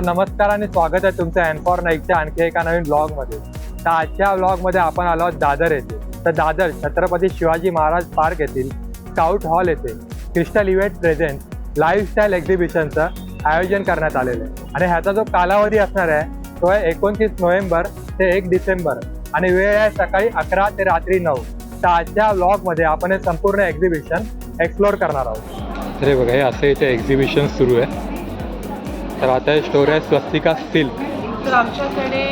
तर नमस्कार आणि स्वागत आहे तुमचं एनफॉर नाईकच्या आणखी एका नवीन ब्लॉगमध्ये तर आजच्या ब्लॉगमध्ये आपण आलो आहोत दादर येथे. तर दादर छत्रपती शिवाजी महाराज पार्क येथील स्काउट हॉल येथे क्रिस्टल इव्हेंट प्रेझेंट लाईफस्टाईल एक्झिबिशनचं आयोजन करण्यात आलेलं आहे. आणि ह्याचा जो कालावधी असणार आहे तो आहे एकोणतीस नोव्हेंबर ते एक डिसेंबर. आणि वेळ आहे सकाळी अकरा ते रात्री नऊ. तर आजच्या ब्लॉगमध्ये आपण हे संपूर्ण एक्झिबिशन एक्सप्लोअर करणार आहोत. अरे हे बघा हे असं इथे एक्झिबिशन सुरू आहे. तर आता हे स्टोर आहे स्वस्तिका सिल्क तर आमच्याकडे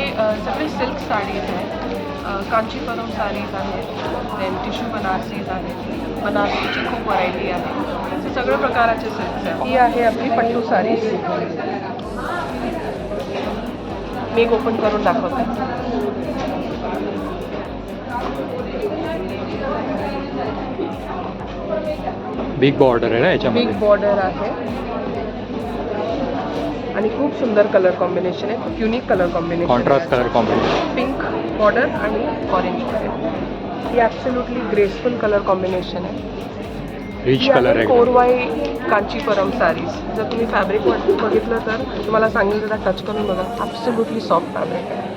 सगळे सिल्क साडीज आहेत. कांचीपुरम साडीज आहेत देन टिश्यू बनारसीज आहेत बनारसीची खूप व्हरायटी आहे. ते सगळ्या प्रकाराचे सिल्क्स आहेत. ही आहे आपली पट्टू साडीज मी ओपन करून दाखवते. बिग बॉर्डर आहे ना बिग याच्यामध्ये बॉर्डर आहे. आणि खूप सुंदर कलर कॉम्बिनेशन आहे. खूप unique colour combination contrast colour combination pink border आणि ऑरेंज बॉर्डर ही ॲब्सोल्युटली ग्रेसफुल कलर कॉम्बिनेशन आहे. रिच कलर आहे कोरवाई कांचीपुरम साडीज जर तुम्ही फॅब्रिक बघितलं तर तुम्हाला सांगेल जरा टच करून बघा. ॲब्सोल्युटली सॉफ्ट फॅब्रिक आहे.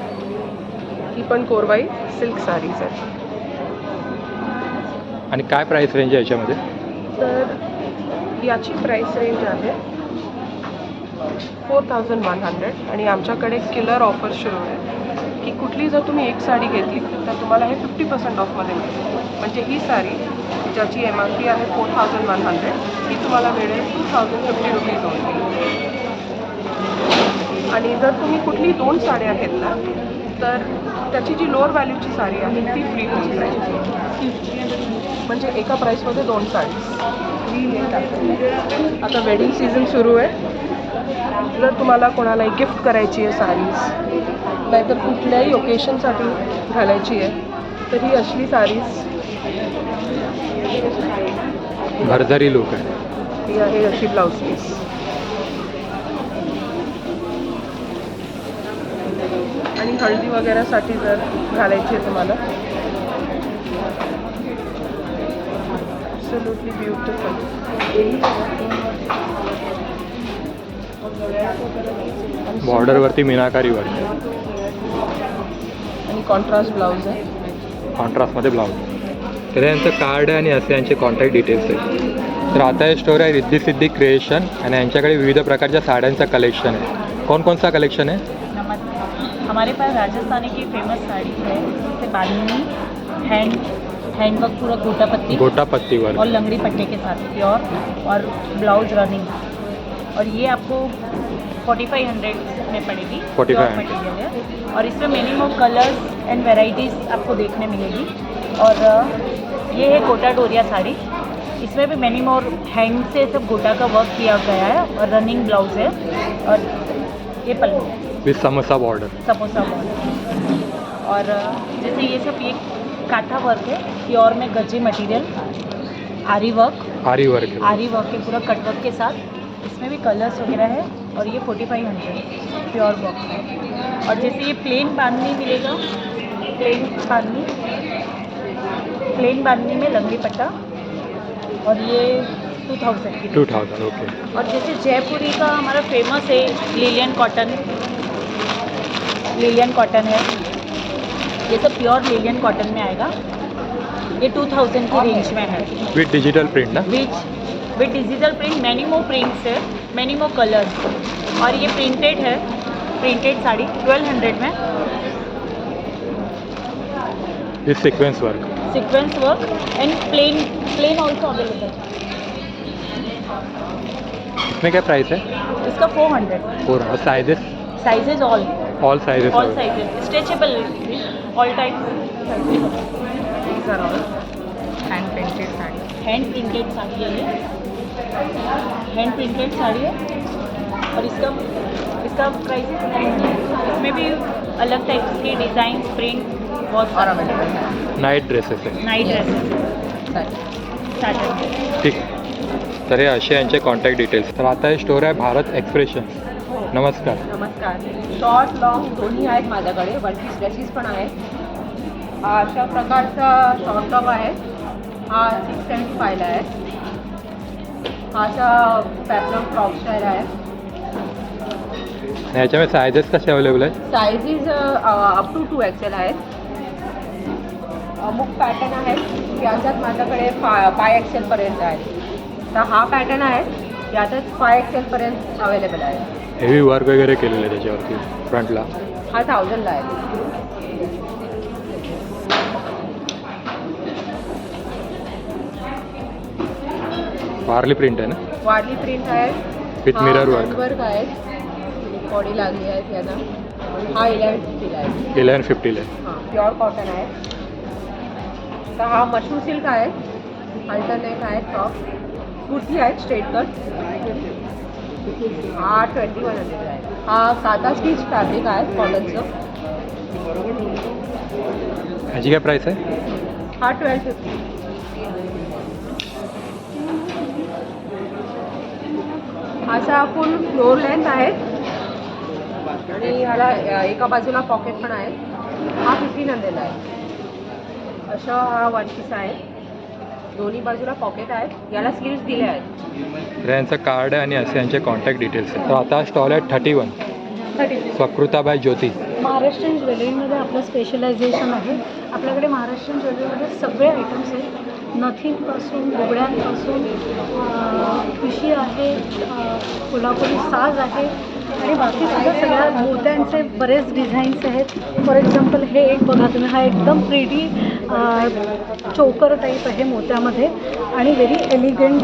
ही पण कोरवाई सिल्क साडीज आहे. आणि काय प्राइस रेंज आहे याच्यामध्ये? तर याची प्राईस रेंज आहे फोर थाउजंड वन हंड्रेड आणि आमच्याकडे किलर ऑफर सुरू आहे की कुठली जर तुम्ही एक साडी घेतली तर तुम्हाला हे फिफ्टी पर्सेंट ऑफमध्ये मिळेल. म्हणजे ही साडी ज्याची एम आर पी आहे फोर थाउजंड वन हंड्रेड ही तुम्हाला मिळेल two thousand fifty rupees only आणि जर तुम्ही कुठली दोन साड्या घेतल्या तर त्याची जी लोअर व्हॅल्यूची साडी आहे ती फ्री होऊन जाईल. म्हणजे एका प्राईसमध्ये दोन साडी. आता वेडिंग सीझन सुरू आहे. जर तुम्हाला कोणाला गिफ्ट करायची आहे साडीज नाहीतर कुठल्याही ओकेशनसाठी घालायची आहे तर ही असली साडीज भरझरी लुक आहे. ही आहे अशी ब्लाऊज पीस आणि हळदी वगैरेसाठी जर घालायची आहे तुम्हाला. ॲब्सोल्युटली ब्युटिफुल बॉर्डरवरती मीनाकारी वर्क आणि कॉन्ट्रास्ट ब्लाऊज आहे. कॉन्ट्रास्टमध्ये ब्लाऊज तर यांचं कार्ड आहे आणि असे यांचे कॉन्टॅक्ट डिटेल्स आहेत. तर आता हे स्टोर आहे रिद्धी सिद्धी क्रिएशन आणि यांच्याकडे विविध प्रकारच्या साड्यांचं कलेक्शन आहे. कोणकोणता कलेक्शन आहे? नमस्ते हमारे पास राजस्थानी की फेमस साड़ी है जैसे बांधनी हैंड हैंड वर्क पूरा गोटा पत्ती गोटापत्तीवर और लंगड़ी पट्टे के साथ प्योर और ब्लाउज रनिंग और ये आपको फोर्टी फाइव हंड्रेड में पड़ेगी 4500 मटेरियल है। और इसमें मिनिमम कलर्स एंड वेराइटीज़ आपको देखने मिलेगी। और ये है गोटा डोरिया साड़ी। इसमें भी मैनी मोर हैंड से सब गोटा का वर्क किया गया है और रनिंग ब्लाउज है। और ये पल्लू समोसा बॉर्डर समोसा बॉल और जैसे ये सब ये काठा वर्क है प्योर में गजी मटेरियल आरी वर्क आरी वर्क आरी वर्क है पूरा कट वर्क के साथ। इसमें भी कलर्स वगैरह है और ये forty five hundred pure box है। और जैसे ये प्लेन बांधनी मिलेगा प्लेन बांधनी प्लेन बांधनी में लंबी पट्टा और ये टू थाउज़ेंड की टू थाउजंड ओके और जैसे जयपुरी का हमारा फ़ेमस है लिलियन कॉटन लिलियन कॉटन है। ये सब प्योर लिलियन कॉटन में आएगा। ये 2000 की रेंज में है। विथ डिजिटल प्रिंट ना? Which with digital print many more prints है मैनी मोर कलर्स और ये प्रिंटेड है प्रिंटेड साड़ी 1200 में. With sequins work sequins work and plain plain also available इसमें क्या प्राइस है? इसका 400 four sizes sizes all all sizes all. Types These are all hand painted sari hand printed sari है ये हैंड प्रिंटेड साड़ी है। और इसका इसका प्राइस इसमें भी अलग टाइप के डिज़ाइन प्रिंट बहुत और अवेलेबल है। नाईट ड्रेसेस आहे नाइट ड्रेसेस साड़ी ठीक। तर हे असे यांचे कॉन्टॅक्ट डिटेल्स तर आता हे स्टोर आहे भारत एक्सप्रेशन नमस्कार. नमस्कार. शॉर्ट लॉंग दोन्ही आहेत माझ्याकडे. वन पीस ड्रेसेस पण आहेत. हा अशा प्रकारचा शॉर्ट टॉप आहे. हा सिक्स सेवन्टी फायला आहे. हा असा पॅपलम फ्रॉक स्टाईल आहे. आणि याच्यामध्ये सायझेस कसे अवेलेबल आहेत? Sizes up to two XL आहेत. अमुक पॅटर्न आहेत. याच्यात माझ्याकडे फा फाय एक्सेलपर्यंत आहे. तर हा पॅटर्न आहे. याच्यात फाय एक्सेलपर्यंत अवेलेबल आहे. हेवी वर्क वगैरे केलेलं आहे त्याच्यावरती फ्रंटला हा थाउजंडला आहे. वारली प्रिंट आहे ना? वाढली प्रिंट आहे. With mirror work. वर्क आहे. बॉडी लागली आहे याला हा इलेवन फिफ्टीला आहे. इलेवन फिफ्टीला आहे. हां प्युअर कॉटन आहे. तर हा मशरूम सिल्क आहे. अल्टरनेट आहे टॉप कुर्ती आहे स्ट्रेट कट हा ट्वेंटी वन हंड्रेड आहे. हा काता स्टिच फॅब्रिक आहे कॉटनचं ह्याची काय प्राईस आहे? हा ट्वेल्व फिफ्टी असा फुल फ्लोर लेंथ आहे आणि ह्याला एका बाजूला पॉकेट पण आहे. हा फिफ्टीन हंड्रेड आहे. अशा हा वन पीस आहे. दोन्ही बाजूला पॉकेट आहेत. याला स्लीव्स दिले आहेत. यांचं कार्ड आहे आणि असे यांचे कॉन्टॅक्ट डिटेल्स आहेत. तर आता स्टॉल आहे thirty one thirty Swakruta by Jyoti. Maharashtrian ज्वेलरीमध्ये आपलं स्पेशलायझेशन आहे. आपल्याकडे महाराष्ट्रीयन ज्वेलरीमध्ये सगळे आयटम्स आहेत. नथींपासून बुगड्यांपासून अं, ठुशी आहे कोल्हापुरी साज आहे आणि बाकी सुद्धा सगळ्या मोत्यांचे बरेच डिझाईन्स आहेत. फॉर एक्झाम्पल हे एक बघा तुम्ही हा एकदम प्रिटी चोकर टाईप आहे मोत्यामध्ये आणि व्हेरी एलिगंट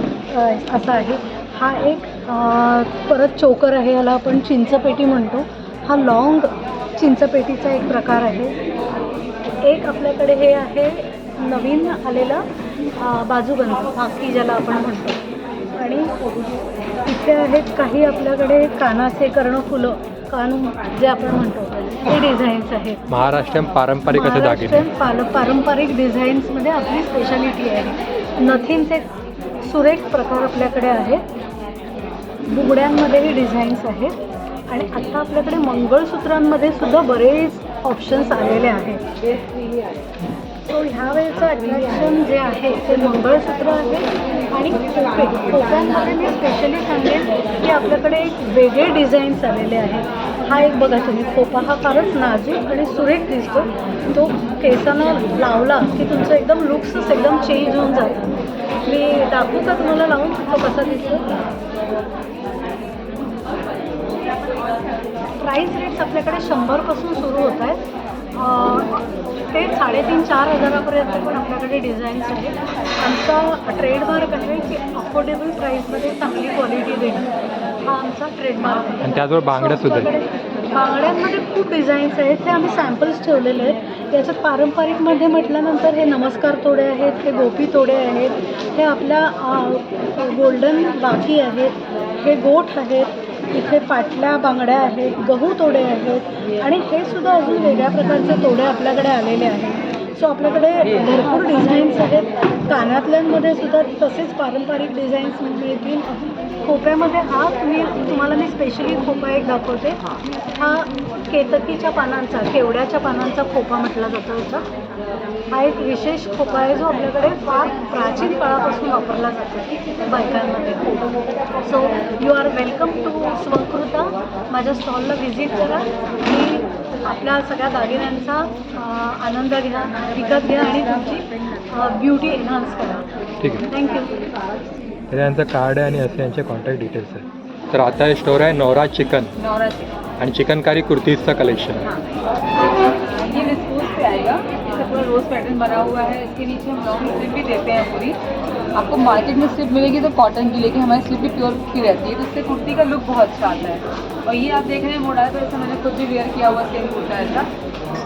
असा आहे. हा एक परत चोकर आहे याला आपण चिंचपेटी म्हणतो. हा लॉंग चिंचपेटीचा एक प्रकार आहे. एक आपल्याकडे हे आहे नवीन आलेला अं, बाजूबंद फाकी ज्याला आपण म्हणतो. आणि इथे आहेत काही आपल्याकडे कानाचे कर्णफुलं कान जे आपण म्हणतो ते डिझाईन्स आहेत. महाराष्ट्रीयन पारंपरिक पाल पारंपरिक डिझाईन्समध्ये आपली स्पेशालिटी आहे. नथींचे सुरेख प्रकार आपल्याकडे आहेत. बुगड्यांमध्येही डिझाईन्स आहेत. आणि आता आपल्याकडे मंगळसूत्रांमध्ये सुद्धा बरेच ऑप्शन्स आलेले आहेत. सो ह्या वेळेचं अट्रॅक्शन जे आहे ते मंगळसूत्र आहे. आणि खोपे खोप्यांमध्ये मी स्पेशली सांगेन की आपल्याकडे एक वेगळे डिझाईन्स आलेले आहेत. हा एक बघा तुम्ही खोपा हा फारच नाजूक आणि सुरेख दिसतो. तो केसांना लावला की तुमचं एकदम लुक्सच एकदम चेंज होऊन जातं. मी दाखवू का तुम्हाला लावून? तो कसा दिसतो? प्राईस रेट्स आपल्याकडे शंभरपासून सुरू होत आहेत. ते साडेतीन चार हजारापर्यंत पण आपल्याकडे डिझाईन्स आहेत. आमचा ट्रेडमार्क आहे की अफोर्डेबल प्राईसमध्ये चांगली क्वालिटी देणं हा आमचा ट्रेडमार्क आहे. आणि त्याचबरोबर बांगड्या सुद्धा. बांगड्यांमध्ये खूप डिझाईन्स आहेत. ते आम्ही सॅम्पल्स ठेवलेले आहेत. याच्यात पारंपरिकमध्ये म्हटल्यानंतर हे नमस्कार तोडे आहेत हे गोपी तोडे आहेत हे आपल्या गोल्डन बाकी आहेत हे गोठ आहेत इथे पाटल्या बांगड्या आहेत गहू तोडे आहेत आणि हे सुद्धा अजून वेगळ्या प्रकारचे तोडे आपल्याकडे आलेले आहेत. सो आपल्याकडे भरपूर डिझाईन्स आहेत. कानातल्यांमध्ये सुद्धा तसेच पारंपरिक डिझाईन्स मिळतील म्हणजे खोप्यामध्ये हा मी तुम्हाला मी स्पेशली खोपा एक दाखवते. हा केतकीच्या पानांचा केवड्याच्या पानांचा खोपा म्हटला जातो याचा. हा एक विशेष खोपा आहे जो आपल्याकडे फार प्राचीन काळापासून वापरला जातो बायकांमध्ये. So you are welcome to Swakruta माझ्या स्टॉलला व्हिजिट करा. आणि आपल्या सगळ्या दागिन्यांचा आनंद घ्या विकत घ्या आणि तुमची ब्युटी एन्हान्स करा. ठीक आहे. थँक्यू यांचं कार्ड आहे आणि असे यांचे कॉन्टॅक्ट डिटेल्स आहेत. तर आता हे स्टोर आहे नवरा चिकन. नवरात्रि आणि चिकनकारी कुर्तीजचं कलेक्शन आहे पे आएगा। इसका पूरा रोज पैटर्न बना हुआ है। इसके नीचे हम लॉन्ग स्लिप भी देते हैं पूरी। आपको मार्केट में स्लिप मिलेगी तो कॉटन की लेकिन हमारी स्लिप भी प्योर की रहती है। तो इससे कुर्ती का लुक बहुत अच्छा आता है। और ये आप देख रहे हैं मोडाल पर ऐसा मैंने खुद भी वेयर किया हुआ सेम कुर्ता ऐसा।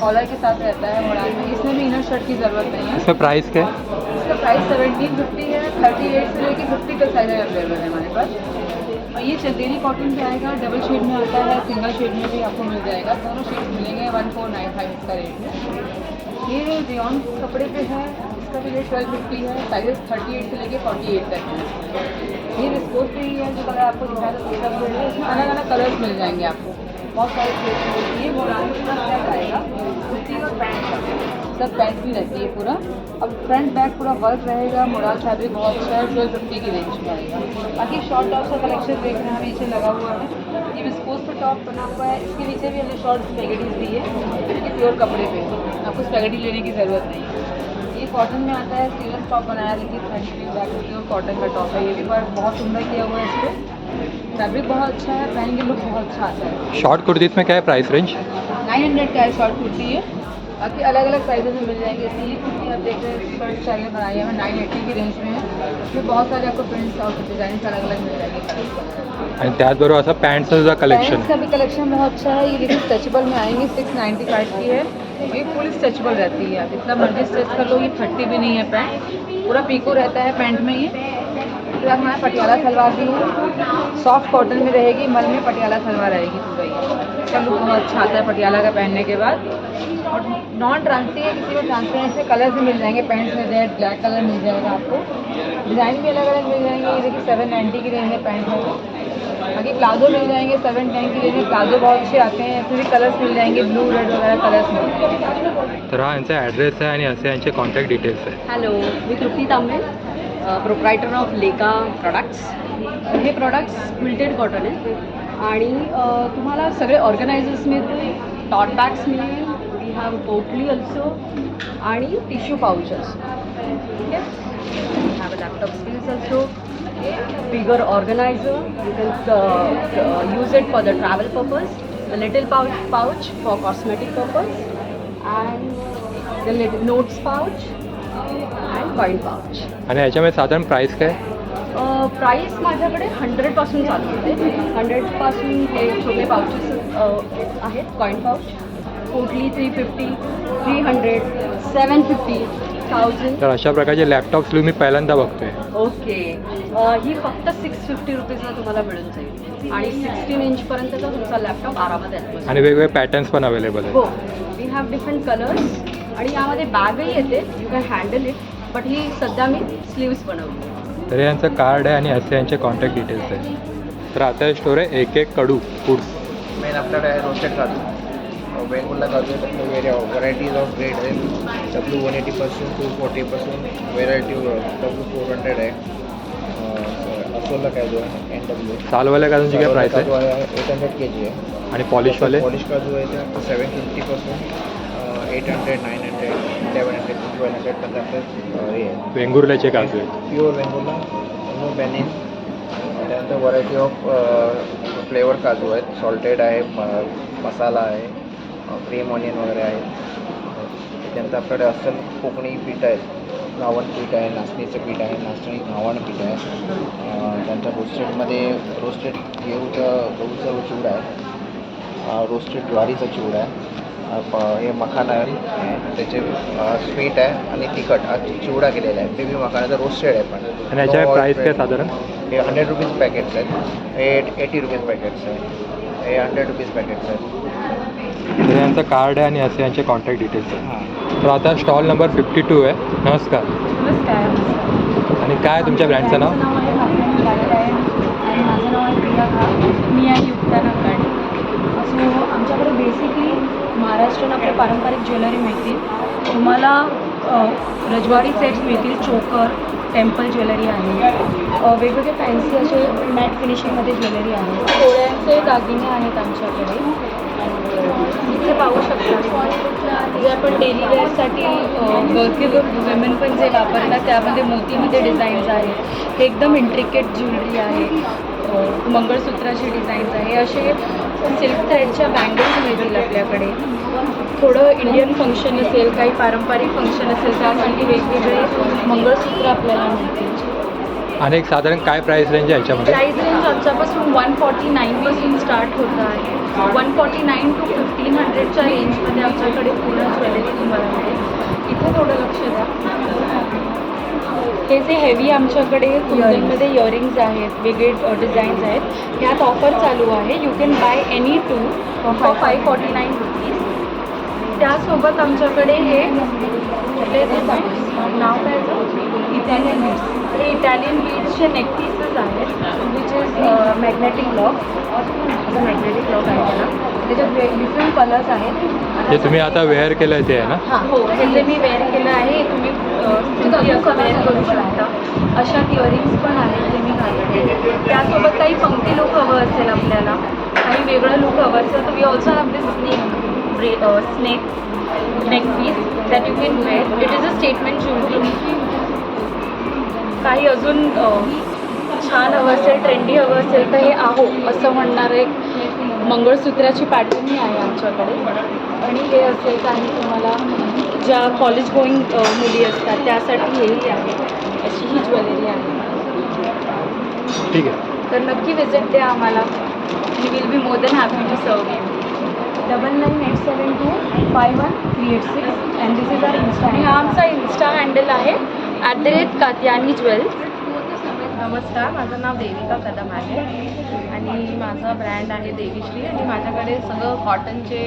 कॉलर के साथ रहता है मोडाल में। इसमें भी इनर शर्ट की ज़रूरत नहीं है। इसका प्राइस क्या है? इसका प्राइस सेवनटीन फिफ्टी है। थर्टी एट से लेकर फिफ्टी तक साइज़ अवेलेबल है हमारे पास। ये चंदेरी कॉटन पे आएगा? डबल शेड में आता है सिंगल शेड में भी आपको मिल जाएगा। दोनों शेड मिलेंगे वन फोर नाइन फाइव इसका रेट में। ये रियॉन कपड़े पे है, इसका भी रेट ट्वेल्व फिफ्टी है साइजेस थर्टी एट से लेके फोर्टी एट तक है। ये रिस्पोर्ट पे ही है, जो कलर आपको दिखाया इसमें अलग अलग कलर्स मिल जाएँगे आपको। बहुत सारे प्लेट होती है और पैंट पैंट भी रहती है पूरा। अब फ्रंट बैक पूरा वर्क रहेगा मोराल फैब्रिक बहुत अच्छा है ट्वेल्व फिफ्टी की रेंज में आएगा। बाकी शॉर्ट टॉप का कलेक्शन देख रहे हैं, नीचे लगा हुआ है। ये विस्कोस पर टॉप बना हुआ है, इसके नीचे भी हमने शॉर्ट स्पेगेटीज दी है ये प्योर कपड़े पे। आपको स्पेगेटी लेने की ज़रूरत नहीं है। ये कॉटन में आता है सीरियस टॉप बनाया देखिए थर्टी थ्री प्योर कॉटन का टॉप है। ये भी बहुत सुंदर किया हुआ है इस पर फैब्रिक बहुत अच्छा है पहन के लुक बहुत अच्छा आता है। शॉर्ट कुर्ती में क्या है प्राइस रेंज नाइन हंड्रेड का है शॉर्ट कुर्ती है बाकी अलग अलग प्राइजेस में मिल जाएँगे। जैसे ये कुर्ती आप देख रहे हैं शर्ट स्टाइल में बनाई है। नाइन एट्टी की रेंज में है। इसमें बहुत सारे आपको प्रिंट्स और डिज़ाइन अलग अलग मिल जाएँगे। त्याचबरोबर असं पॅन्टचं कलेक्शन का भी कलेक्शन बहुत अच्छा है। ये देखिए स्ट्रेचेबल में आएँगे। सिक्स नाइन्टी फाइव की है। ये फुल स्ट्रेचेबल रहती है। आप इतना मर्ज़ी स्ट्रेच कर लो ये फटती भी नहीं है पैंट पूरा पीको रहता है पैंट में ये। आप हमारे पटियाला सलवार भी है। सॉफ्ट कॉटन में रहेगी मल में पटियाला सलवार रहेगी पूरा ये इसका लुक बहुत अच्छा आता है पटियाला का पहनने के बाद। और नॉन ट्रांसपेरेंट है किसी को ट्रांसपेरेंट से कलर्स भी मिल जाएँगे। पैंट्स में रेड ब्लैक कलर मिल जाएगा आपको। डिज़ाइन भी अलग अलग मिल जाएँगे। ये देखिए सेवन नाइन्टी की रेंज में पैंट है बाकी प्लाजो मिल जाएँगे सेवन टेन की रेंज में प्लाजो बहुत अच्छे आते हैं। इसमें भी कलर्स मिल जाएँगे ब्लू रेड वगैरह कलर्स मिल जाएँगे तर हा यांचा ॲड्रेस आहे आणि असे यांचे कॉन्टॅक्ट डिटेल्स आहे hello me Trupti Tambe proprietor of Leka products हे प्रॉडक्ट्स क्विल्टेड कॉटन आहे आणि तुम्हाला सगळे ऑर्गनायझर्स मिळतील टॉट बॅग्स मिळेल वी हॅव टोटली अल्सो आणि tissue pouches okay have a laptop skills also bigger organiser you can use it for the travel purpose the little pouch pouch for cosmetic purpose and the little notes pouch coin pouch. आणि याच्यामध्ये साधारण price काय? Price माझ्याकडे हंड्रेडपासून चालू होते. हंड्रेडपासून हे छोटे pouches आहेत कॉईन पाउच पोटली three fifty three hundred seven fifty thousand तर अशा प्रकारचे लॅपटॉप्स मी पहिल्यांदा बघतोय. ओके. ही फक्त सिक्स फिफ्टी रुपीजला तुम्हाला मिळून जाईल. आणि सिक्स्टीन इंचपर्यंतचा तुमचा लॅपटॉप आरामात येतो आणि वेगवेगळे पॅटर्न्स पण अवेलेबल हो. आहेत वी हॅव डिफरंट कलर्स आणि यामध्ये बॅगही येते. You can handle it but ही सध्या मी स्लीव्स बनवली. तर यांचं कार्ड आहे आणि असे यांचे कॉन्टॅक्ट डिटेल्स आहे तर आता हे स्टोर आहे एक एक कडू फूड्स मेन आपल्याकडे आहे रोस्टेड काजू. वेगवेगळ्या काजू वेरिया व्हरायटीज ऑफ ग्रेड आहे. डब्ल्यू वन एटीपासून टू फोर्टीपासून व्हेरायटी डब्ल्यू फोर हंड्रेड आहे. असोला काजू आहे एन डब्ल्यू सालवाल्या काजूंची काय आहे? आहे एट हंड्रेड के जी आहे. आणि पॉलिशवाले पॉलिश काजू आहे ते seven फिफ्टीपासून eight hundred nine hundred eleven hundred twelve हंड्रेडपर्यंत आपलं हे. आहे वेंगुर्ल्याचे काजू आहेत प्युअर वेंगुला नो बेनिन त्यानंतर व्हरायटी ऑफ फ्लेवर काजू आहेत. सॉल्टेड आहे म- मसाला आहे क्रीम ऑनियन वगैरे आहे. त्यानंतर आपल्याकडे अस्सल कोकणी पीठ आहेत. घावण पीठ आहे नाचणीचं पीठ आहे नाचणी घावण पीठ आहे. अं, त्यानंतर रोस्टेडमध्ये रोस्टेड गहूचं गहूचा चिवडा आहे. रोस्टेड ज्वारीचा चिवडा आहे. हे मखान आहे. हे त्याचे स्वीट आहे आणि तिखट. हा चिवडा केलेला आहे. बेबी मखानाचा रोस्टेड आहे पण. आणि याच्या प्राइस काय. साधारण? हे हंड्रेड रुपीज पॅकेट्स आहेत. हे एटी रुपीज पॅकेट्स आहेत. हे हंड्रेड रुपीज पॅकेट्स आहेत. तर यांचं कार्ड आहे आणि असे यांचे कॉन्टॅक्ट डिटेल्स आहे तर आता स्टॉल नंबर फिफ्टी टू आहे. नमस्कार. नमस्कार. आणि काय आहे तुमच्या ब्रँडचं नाव? माझं नाव आहे आहे आणि आहे प्रिया मी आहे युक्ता नकाडे सो आमच्याकडे बेसिकली महाराष्ट्रीयन आपल्या पारंपरिक ज्वेलरी मिळतील. तुम्हाला रजवाडी सेट्स मिळतील चोकर टेम्पल ज्वेलरी आहे. वेगवेगळे फॅन्सी असे मॅट फिनिशिंगमध्ये ज्वेलरी आहे. पोळ्यांचे दागिने आहेत आमच्याकडे. इथे पाहू शकता. जे आपण डेली वेअरसाठी वर्किंग वुमेन पण जे वापरतात त्यामध्ये मोतीमध्ये डिझाईन्स आहेत. हे एकदम इंट्रिकेट ज्वेलरी आहे. मंगळसूत्राची मंगळसूत्राचे डिझाईन्स आहे. असे सिल्क थ्रेडच्या बँगल्स मिळतील आपल्याकडे. थोडं इंडियन फंक्शन असेल काही पारंपरिक फंक्शन असेल त्यासाठी वेगवेगळे मंगळसूत्र आपल्याला मिळतील. आणि एक साधारण काय प्राइस रेंज आहे याच्यामध्ये? प्राईस रेंज आमच्यापासून वन फॉर्टी नाईनपासून स्टार्ट होतं आहे. One forty nine to fifteen हंड्रेडच्या रेंजमध्ये आमच्याकडे पूर्ण ज्वेलरी तुम्हाला मिळेल. इथे थोडं लक्ष द्या. हे जे हेवी आमच्याकडे कुंदनमध्ये इयरिंग्ज आहेत वेगळे डिझाईन्स आहेत ह्यात ऑफर चालू आहे. You can buy any two for five forty nine rupees त्यासोबत आमच्याकडे हे नाव काय? इटालियन बीड्स हे इटालियन बीड्सचे नेक पीसेस आहेत विच इज मॅग्नेटिक लॉक असं मॅग्नेटिक लॉक आहे त्याला. त्याच्यात डिफरंट कलर्स आहेत. तुम्ही आता वेअर केलं आहे ते आहे ना? हां हो हे जे मी वेअर केलं आहे तुम्ही सिम्पली असं वेअर करू शकता. अशा इयरिंग्स पण आहेत जे मी घालते. त्यासोबत काही पंक्ती लुक हवं असेल आपल्याला. काही वेगळं लुक हवं असेल तर we also have this snake ब्रे snake neck piece that you can wear it is a statement jewellery काही अजून छान हवं असेल ट्रेंडी हवं असेल तर हे आहो असं म्हणणार एक मंगळसूत्राची पॅटर्नही आहे आमच्याकडे. आणि हे असेल काही तुम्हाला ज्या कॉलेज गोईंग मुली असतात त्यासाठी हेही आहे. अशी ही ज्वेलरी आहे. ठीक आहे. तर नक्की विजिट द्या आम्हाला. We will be more than happy to serve you double nine eight seven two five one three eight six and this is our insta आणि हा आमचा इन्स्टा हँडल आहे. At the rate Katyani jewels नमस्कार माझं नाव देविका कदम आहे. आणि माझं brand आहे देवीश्री. आणि माझ्याकडे सगळं कॉटनचे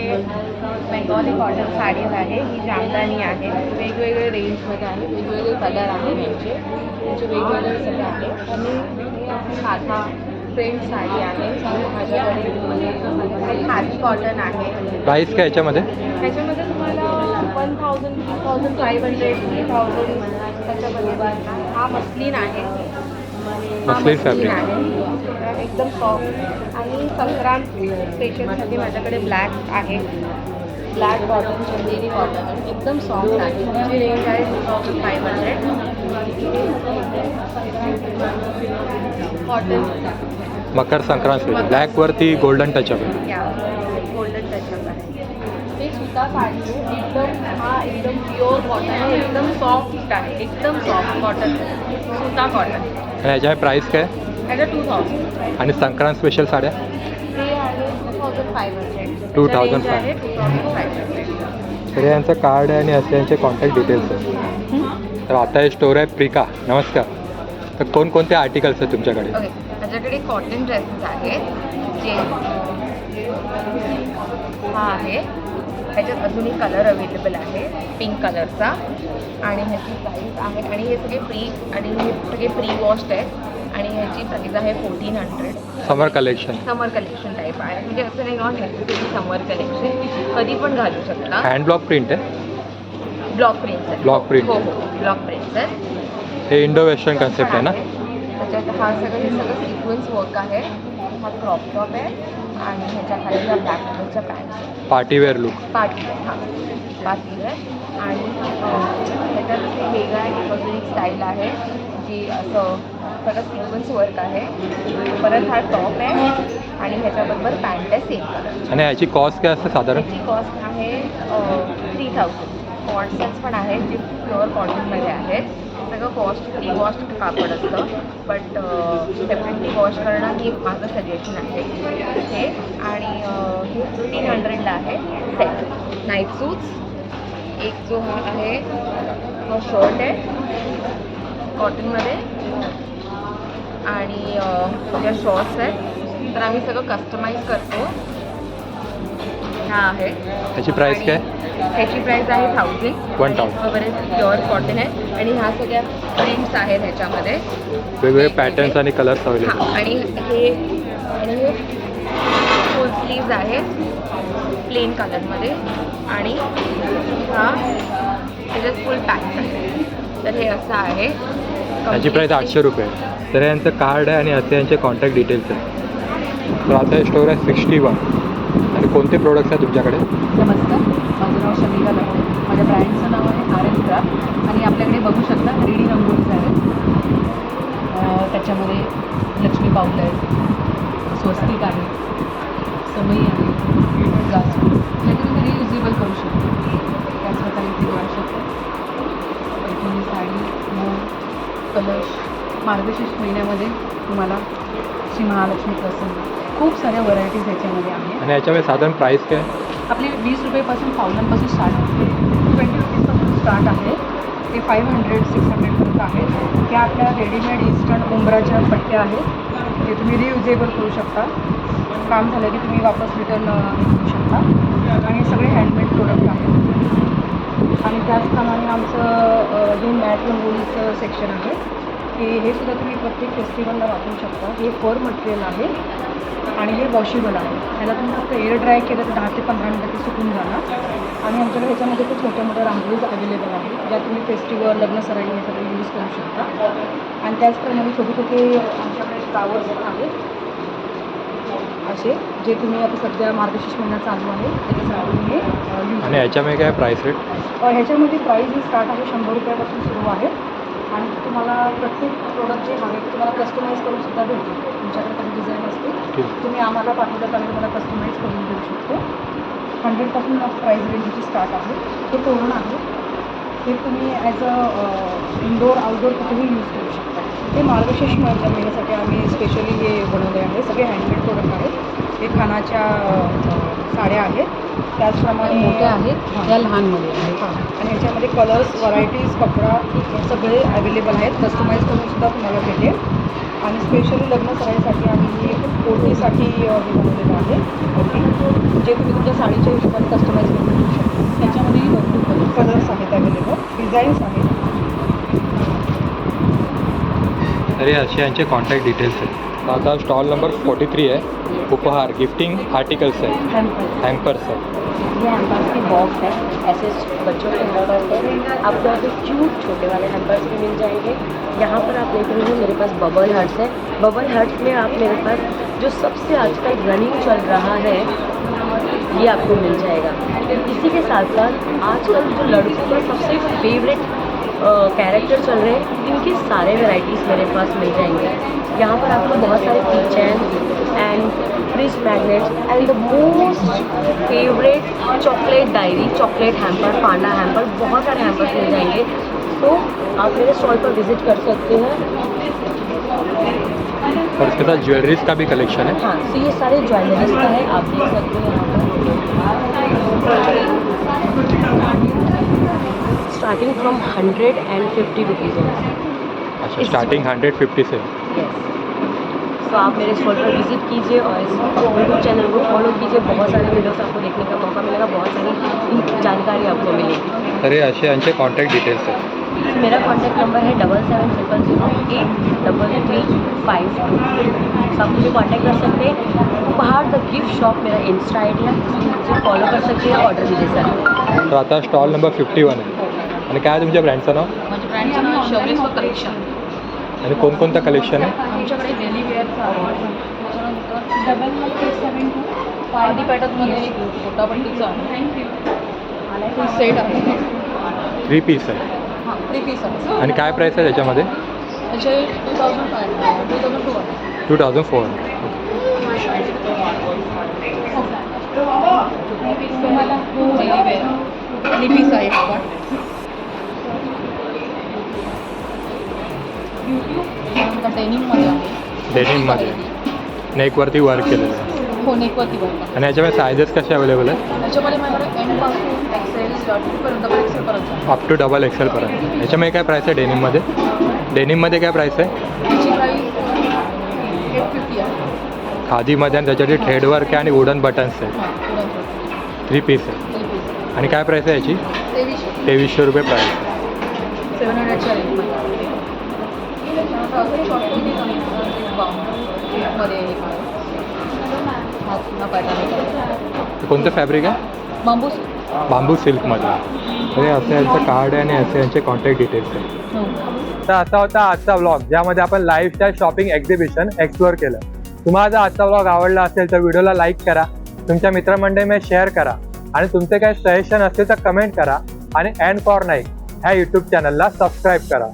बेंगॉली कॉटन साडीज आहे. ही जामदानी आहे. वेगवेगळे रेंजमध्ये आहे. वेगवेगळे कलर आहे यांचे. त्यांचे वेगवेगळे सगळे आहे. आणि हे आहे साधा प्रिंट साडी आहे. माझ्याकडे खादी कॉटन आहे. प्राईस काय याच्यामध्ये? त्याच्यामध्ये तुम्हाला one thousand two thousand five hundred three thousand त्याच्यामध्ये हा मस्लिन आहे. हा मस्लिन. आहे. एकदम सॉफ्ट आणि संक्रांत स्पेशलसाठी माझ्याकडे ब्लॅक आहे. ब्लॅक कॉटन चंदेरी कॉटन एकदम सॉफ्ट आहे. त्याची रेंज आहे two thousand five hundred cotton Makar Sankrant ब्लॅकवरती golden touch up golden touch up सुद्धा आहे एकदम हा एकदम प्युअर कॉटन आहे. एकदम सॉफ्ट आहे. एकदम सॉफ्ट कॉटन सुता कॉटन आणि याच्यामध्ये प्राईस काय? त्याचं टू थाउजंड आणि संक्रांत स्पेशल साड्या? ते आहे टू थाउजंड फाईव्ह हंड्रेड 2500. आहे टू थाउजंड फाईव्ह हंड्रेड तर यांचं कार्ड आहे आणि असे यांचे कॉन्टॅक्ट डिटेल्स आहे. तर आता हे स्टोर आहे प्रिका. नमस्कार. तर कोणकोणते आर्टिकल्स आहेत तुमच्याकडे? माझ्याकडे कॉटन ड्रेसेस आहेत. जे हा आहे. ह्याच्यात अजूनही कलर अवेलेबल आहे. पिंक कलरचा आणि ह्याची प्राईस आहे. आणि हे सगळे प्री आणि हे सगळे प्री वॉश्ड आहेत. आणि ह्याची प्राईस आहे fourteen hundred summer collection summer collection type आहे. म्हणजे असं नाही नॉट नेसेसरी समर कलेक्शन कधी पण घालू शकता. हँड ब्लॉक प्रिंट आहे? ब्लॉक प्रिंट्स आहेत Block print. हो हो. ब्लॉक प्रिंट्स आहेत हे इंडो वेस्टर्न कन्सेप्ट आहे ना? त्याच्यात हा सगळं हे सगळं सिक्वेन्स वर्क आहे. हा क्रॉप टॉप आहे. आणि ह्याच्या खाली ह्या ब्लॅक कलरच्या पॅन्ट्स पार्टीवेअर लुक पार्टी आहे हा. पार्टी आहे आणि ह्याच्यात हे वेगळं एक अजून एक स्टाईल आहे जी असं सगळं सिक्वेन्स वर्क आहे. परत हा टॉप आहे आणि ह्याच्याबरोबर पॅन्ट आहे सेम कलर आणि याची कॉस्ट काय असते साधारण? त्याची कॉस्ट आहे थ्री थाउजंड कॉन्सेट्स पण आहेत जे प्युअर कॉटनमध्ये आहेत. सगळं प्री वॉश कापड असतं. बट सेपरेटली वॉश करणं ही माझं सजेशन आहे. हे आणि हे फिफ्टीन हंड्रेडला आहे. सेट नाईट सूट्स एक जो हा आहे हा शर्ट आहे. कॉटनमध्ये आणि ज्या शॉर्ट्स आहेत. तर आम्ही सगळं कस्टमाइज करतो. हा आहे. त्याची प्राईस काय? ह्याची प्राईस आहे थाउजंड One thousand. वगैरे प्युअर कॉटन आहे. आणि ह्या सगळ्या प्रिंट्स आहेत ह्याच्यामध्ये. वेगवेगळे पॅटर्न्स आणि कलर्स अवेलेबल आणि हे आणि हे फुल स्लीव्ज आहेत प्लेन कलरमध्ये आणि हा त्याच्यात फुल पॅक आहे तर हे असं आहे. त्याची प्राईस आठशे रुपये. आहे. तर यांचं कार्ड आहे आणि असे यांचे कॉन्टॅक्ट डिटेल्स आहेत. तर आता हे स्टोर आहे सिक्स्टी वन आणि कोणते प्रोडक्ट्स आहेत तुमच्याकडे? नमस्कार. माझं शमिका माझ्या ब्रँडचं नाव आहे आर एन क्राफ्ट आणि आपल्याकडे बघू शकता रेडी रंगोळीज आहेत त्याच्यामध्ये लक्ष्मी पाऊल आहे स्वस्तिक आहे. समई आहे. जास्वंद हे तुम्ही रियुजेबल करू शकता. त्याच प्रकारे इथे वाढू शकता. पैठणी साडी मोर कलश. मार्गशीर्ष महिन्यामध्ये तुम्हाला श्री महालक्ष्मी प्रसन्न. खूप साऱ्या व्हरायटीज ह्याच्यामध्ये आहेत आणि याच्यामध्ये साधारण प्राईस काय? आपले वीस रुपयेपासून पावलांपासून स्टार्ट होते ट्वेंटी रुपीजपासून स्टार्ट आहे. ते फाईव्ह हंड्रेड सिक्स हंड्रेडपर्यंत आहेत त्या आपल्या रेडीमेड इन्स्टंट उंबराच्या पट्ट्या आहेत. ते तुम्ही रियुजेबल करू शकता. काम झालं की तुम्ही वापस रिटर्न घेऊ शकता. आणि सगळे हँडमेड प्रोडक्ट आहेत. आणि त्याचप्रमाणे आमचं हे मॅट रंगोलीचं सेक्शन आहे. हे हे सुद्धा तुम्ही प्रत्येक फेस्टिवलला वापरू शकता. हे फर मटेरियल आहे आणि हे वॉशेबल आहे. ह्याला तुम्ही फक्त एअर ड्राय केलं तर दहा ते पंधरा मिनटं सुकून जाणार. आणि आमच्याकडे ह्याच्यामध्ये खूप छोट्या मोठ्या रांगोळीज अवेलेबल आहेत. ज्या तुम्ही फेस्टिवल लग्न सराई हे सगळं यूज करू शकता. आणि त्याचप्रमाणे छोटे छोटे आमच्याकडे फ्लावर्स आहेत. असे जे तुम्ही आता सध्या मार्गशीर्ष महिना चालू आहे. त्याच्यासाठी हे यूज आणि याच्यामध्ये काय प्राइस रेट ह्याच्यामध्ये प्राईस ही स्टार्ट आहे शंभर रुपयापासून सुरू आहे. आणि तुम्हाला प्रत्येक प्रोडक्ट जे हवे तुम्हाला कस्टमाइज करून सुद्धा भेटेल तुमच्याकडे काही डिझाईन असते. तुम्ही आम्हाला पाठवलं तर आम्ही तुम्हाला कस्टमाइज करून देऊ शकतो. हंड्रेडपासून प्राईस रेंजची स्टार्ट आहे. हे तोरण आहे. हे तुम्ही ॲज अ इनडोअर आउटडोअर कुठेही यूज करू शकता. हे मार्गशीर्ष महिन्या महिन्यासाठी आम्ही स्पेशली हे बनवले आहे. सगळे हँडमेड प्रोडक्ट आहेत. हे खानाच्या साड्या आहेत. त्याचप्रमाणे मोठ्या आहेत हां. या लहानमध्ये आहेत. आणि ह्याच्यामध्ये कलर्स व्हरायटीज कपडा हे सगळे अवेलेबल आहेत. कस्टमाइज करून सुद्धा तुम्हाला भेटेल. आणि स्पेशली लग्न सराईसाठी आम्ही हे हे बनवलेलं आहे. जे तुम्ही तुमच्या साडीच्या हिशोबाने कस्टमाइज करून घेऊ शकता. त्याच्यामध्ये भरपूर कलर्स आहेत अवेलेबल डिझाईन्स आहेत. तरी असे यांचे कॉन्टॅक्ट डिटेल्स आहेत. आता स्टॉल नंबर फोर्टी थ्री आहे उपहार गिफ्टिंग आर्टिकल्स आहे. हॅम्पर्स आहे ये हैम्पर्स की बॉक्स है ऐसे बच्चों के हैम्पर्स है आपको यहाँ पे क्यूट छोटे वाले हैम्पर्स भी मिल जाएँगे. यहाँ पर आप देख रहे हो मेरे पास बबल हर्ट्स है. बबल हर्ट्स में आप मेरे पास जो सबसे आजकल रनिंग चल रहा है ये आपको मिल जाएगा. इसी के साथ साथ आजकल जो लड़कों का सबसे फेवरेट कैरेक्टर चल रहे हैं इनके सारे वेराइटीज़ मेरे पास मिल जाएँगे। यहाँ पर आपको बहुत सारे kitchen and fridge magnets and the most favourite chocolate diary chocolate hamper panda hamper बहुत सारे हैम्पर्स मिल जाएँगे। तो आप मेरे स्टॉल पर विज़िट कर सकते हैं। और इसके साथ ज्वेलरीज का भी कलेक्शन है। हाँ तो ये सारे ज्वेलरीज का है आप देख सकते हैं starting from hundred and fifty rupees अच्छा स्टार्टिंग हंड्रेड फिफ्टी से। यस तो आप मेरे स्टॉल पर विज़िट कीजिए और इस यूट्यूब चैनल को फॉलो कीजिए। बहुत सारे वीडियोस आपको देखने का मौका मिलेगा बहुत सारी जानकारी आपको मिलेगी। अरे असे यांचे कॉन्टॅक्ट डिटेल्स है मेरा कॉन्टैक्ट नंबर है double seven triple zero eight double three five two तो आप मुझे कॉन्टैक्ट कर सकते हैं। बाहर द गिफ्ट शॉप मेरा इंस्टा आई डी है। मुझे फॉलो कर सकते हैं ऑर्डर भी दे सकते हैं तर आता स्टॉल नंबर फिफ्टी वन आहे आणि काय आहे तुमच्या ब्रँडचं नाव? माझ्या ब्रँडचं नाव शौर्य कलेक्शन आणि कोणकोणतं कलेक्शन आहे? आमच्याकडे डेली वेअरचं आहे. त्याच्यानंतर double eight seven two party पॅटर्नमध्ये गोटापट्टीचं आहे फुल सेट आहे. थ्री पीस आहे. हां थ्री पीस आहे. आणि काय प्राईस आहे त्याच्यामध्ये? त्याचे two thousand five two thousand two आहे टू थाउजंड फोर तुम्हाला डेली वेअर थ्री पीस आहे. डेनिममध्ये आहे. डेनिममध्ये नेकवरती वर्क केलेलं आहे. हो नेकवरती बघा आणि याच्यामध्ये सायझेस कसे अवेलेबल आहेत? माझ्याकडे एमपासून एक्सेल अप टू डबल एक्सेलपर्यंत याच्यामध्ये काय प्राईस आहे डेनिममध्ये डेनिममध्ये काय प्राईस आहे? खादीमध्ये आणि त्याच्यावरती थ्रेडवर्क आहे आणि वुडन बटन्स आहेत थ्री पीस आहे. आणि काय प्राईस आहे याची? तेवीसशे. तेवीसशे रुपये प्राईस सेवन हंड्रेडच्या शॉर्टमध्ये हा कोणतं फॅब्रिक आहे? बांबू बांबू सिल्कमध्ये तर असे यांचं कार्ड आहे आणि असे यांचे कॉन्टॅक्ट डिटेल्स आहे. तर असा होता आजचा व्लॉग ज्यामध्ये आपण लाईफस्टाईल शॉपिंग एक्झिबिशन एक्सप्लोअर केलं. तुम्हाला जर आजचा व्लॉग आवडला असेल तर व्हिडिओला लाईक करा. तुमच्या मित्रमंडळीमध्ये शेअर करा. आणि तुमचे काही सजेशन असतील तर कमेंट करा. आणि अँड फॉर नाईक ह्या यूट्यूब चॅनलला सबस्क्राईब करा.